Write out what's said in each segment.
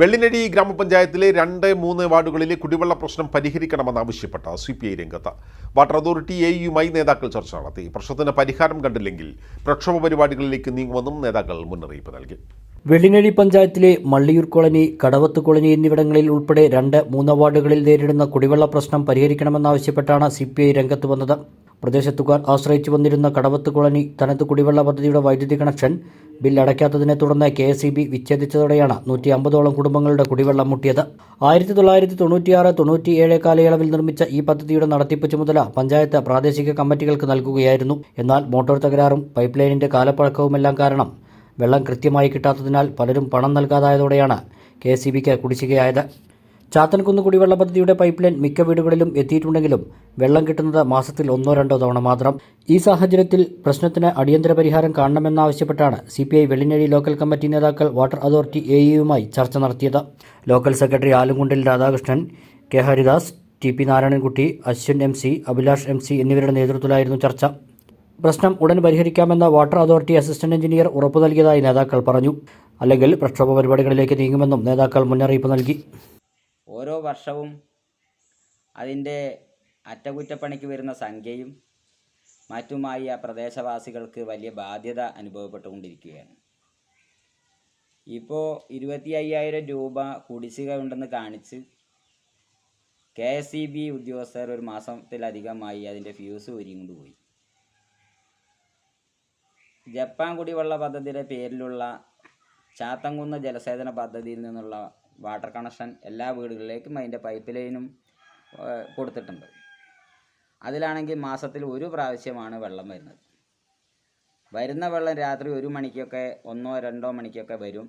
വെള്ളിനഴി ഗ്രാമപഞ്ചായത്തിലെ രണ്ട് മൂന്ന് വാർഡുകളിലെ കുടിവെള്ള പ്രശ്നം പരിഹരിക്കണമെന്നാവശ്യപ്പെട്ട സി പി ഐ രംഗത്ത്. വാട്ടർ അതോറിറ്റി എ യുമായി നേതാക്കൾ ചർച്ച നടത്തി. പ്രശ്നത്തിന് പരിഹാരം കണ്ടില്ലെങ്കിൽ പ്രക്ഷോഭ പരിപാടികളിലേക്ക് നീങ്ങുമെന്നും നേതാക്കൾ മുന്നറിയിപ്പ് നൽകി. വെള്ളിനഴി പഞ്ചായത്തിലെ മള്ളിയൂർ കോളനി കടവത്ത് കോളനി എന്നിവിടങ്ങളിൽ ഉൾപ്പെടെ രണ്ട് മൂന്ന് വാർഡുകളിൽ നേരിടുന്ന കുടിവെള്ള പ്രശ്നം പരിഹരിക്കണമെന്നാവശ്യപ്പെട്ടാണ് സി പി ഐ രംഗത്ത് വന്നത്. പ്രദേശത്തുകാർ ആശ്രയിച്ചു വന്നിരുന്ന കടവത്ത് കോളനി തനത് കുടിവെള്ള പദ്ധതിയുടെ വൈദ്യുതി കണക്ഷൻ ബിൽ അടയ്ക്കാത്തതിനെ തുടർന്ന് കെ എസ് ഇ ബി വിച്ഛേദിച്ചതോടെയാണ് നൂറ്റി അമ്പതോളം കുടുംബങ്ങളുടെ കുടിവെള്ളം മുട്ടിയത്. ആയിരത്തി തൊള്ളായിരത്തി തൊണ്ണൂറ്റിയാറ് തൊണ്ണൂറ്റിയേഴ് കാലയളവിൽ നിർമ്മിച്ച ഈ പദ്ധതിയുടെ നടത്തിപ്പ് ചുമതല പഞ്ചായത്ത് പ്രാദേശിക കമ്മിറ്റികൾക്ക് നൽകുകയായിരുന്നു. എന്നാൽ മോട്ടോർ തകരാറും പൈപ്പ് ലൈനിന്റെ കാലപ്പഴക്കവുമെല്ലാം കാരണം വെള്ളം കൃത്യമായി കിട്ടാത്തതിനാൽ പലരും പണം നൽകാതായതോടെയാണ് കെ എസ് ഇ ബിക്ക് കുടിശ്ശികയായത്. ചാത്തൻകുന്ന് കുടിവെള്ള പദ്ധതിയുടെ പൈപ്പ് ലൈൻ മിക്ക വീടുകളിലും എത്തിയിട്ടുണ്ടെങ്കിലും വെള്ളം കിട്ടുന്നത് മാസത്തിൽ ഒന്നോ രണ്ടോ തവണ മാത്രം. ഈ സാഹചര്യത്തിൽ പ്രശ്നത്തിന് അടിയന്തര പരിഹാരം കാണണമെന്നാവശ്യപ്പെട്ടാണ് C P I Vellinezhi local committee നേതാക്കൾ വാട്ടർ അതോറിറ്റി എ യുമായി ചർച്ച നടത്തിയത്. Local secretary Alumkundil Radhakrishnan K Haridas T P Narayanankutty Ashwin M C Abhilash M C എന്നിവരുടെ നേതൃത്വത്തിലായിരുന്നു ചർച്ച. പ്രശ്നം ഉടൻ പരിഹരിക്കാമെന്ന് വാട്ടർ അതോറിറ്റി അസിസ്റ്റന്റ് എഞ്ചിനീയർ ഉറപ്പു നൽകിയതായി നേതാക്കൾ പറഞ്ഞു. അല്ലെങ്കിൽ പ്രക്ഷോഭ പരിപാടികളിലേക്ക് നീങ്ങുമെന്നും നേതാക്കൾ മുന്നറിയിപ്പ് നൽകി. ഓരോ വർഷവും അതിന്റെ അറ്റകുറ്റപ്പണിക്ക് വരുന്ന സംഖ്യയും മറ്റുമായി ആ പ്രദേശവാസികൾക്ക് വലിയ ബാധ്യത അനുഭവപ്പെട്ടുകൊണ്ടിരിക്കുകയാണ്. ഇപ്പോൾ ഇരുപത്തി അയ്യായിരം രൂപ കുടിശ്ശിക ഉണ്ടെന്ന് കാണിച്ച് കെ എസ് ഇ ബി ഉദ്യോഗസ്ഥർ ഒരു മാസത്തിലധികമായി അതിന്റെ ഫ്യൂസ് ഊരിക്കൊണ്ട് പോയി ജപ്പാൻ കുടിവെള്ള പദ്ധതിയുടെ പേരിലുള്ള ചാത്തങ്കുന്ന ജലസേചന പദ്ധതിയിൽ നിന്നുള്ള വാട്ടർ കണക്ഷൻ എല്ലാ വീടുകളിലേക്കും അതിന്റെ പൈപ്പ് ലൈനും കൊടുത്തിട്ടുണ്ട്. അതിലാണെങ്കിൽ മാസത്തിൽ ഒരു പ്രാവശ്യമാണ് വെള്ളം വരുന്നത്. വരുന്ന വെള്ളം രാത്രി ഒരു മണിക്കൊക്കെ ഒന്നോ രണ്ടോ മണിക്കൊക്കെ വരും.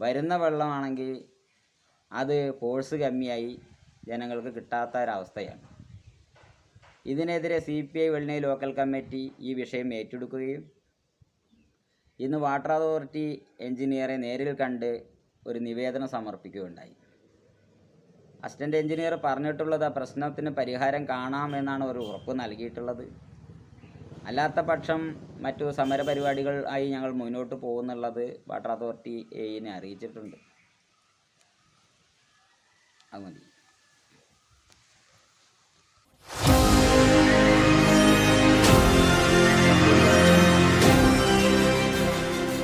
വരുന്ന വെള്ളമാണെങ്കിൽ അത് ഫോഴ്സ് കമ്മിയായി ജനങ്ങൾക്ക് കിട്ടാത്ത ഒരവസ്ഥയാണ്. ഇതിനെതിരെ C P I Velli local committee ഈ വിഷയം ഏറ്റെടുക്കുകയും ഇന്ന് വാട്ടർ അതോറിറ്റി എഞ്ചിനീയറെ നേരിൽ കണ്ട് ഒരു നിവേദനം സമർപ്പിക്കുകയുണ്ടായി. അസിസ്റ്റന്റ് എഞ്ചിനീയർ പറഞ്ഞിട്ടുള്ളത് ആ പ്രശ്നത്തിന് പരിഹാരം കാണാമെന്നാണ് ഒരു ഉറപ്പ് നൽകിയിട്ടുള്ളത്. അല്ലാത്ത പക്ഷം മറ്റു സമരപരിപാടികൾ ആയി ഞങ്ങൾ മുന്നോട്ട് പോകുന്നുള്ളത് വാട്ടർ അതോറിറ്റി എയിനെ അറിയിച്ചിട്ടുണ്ട്. അത് മതി.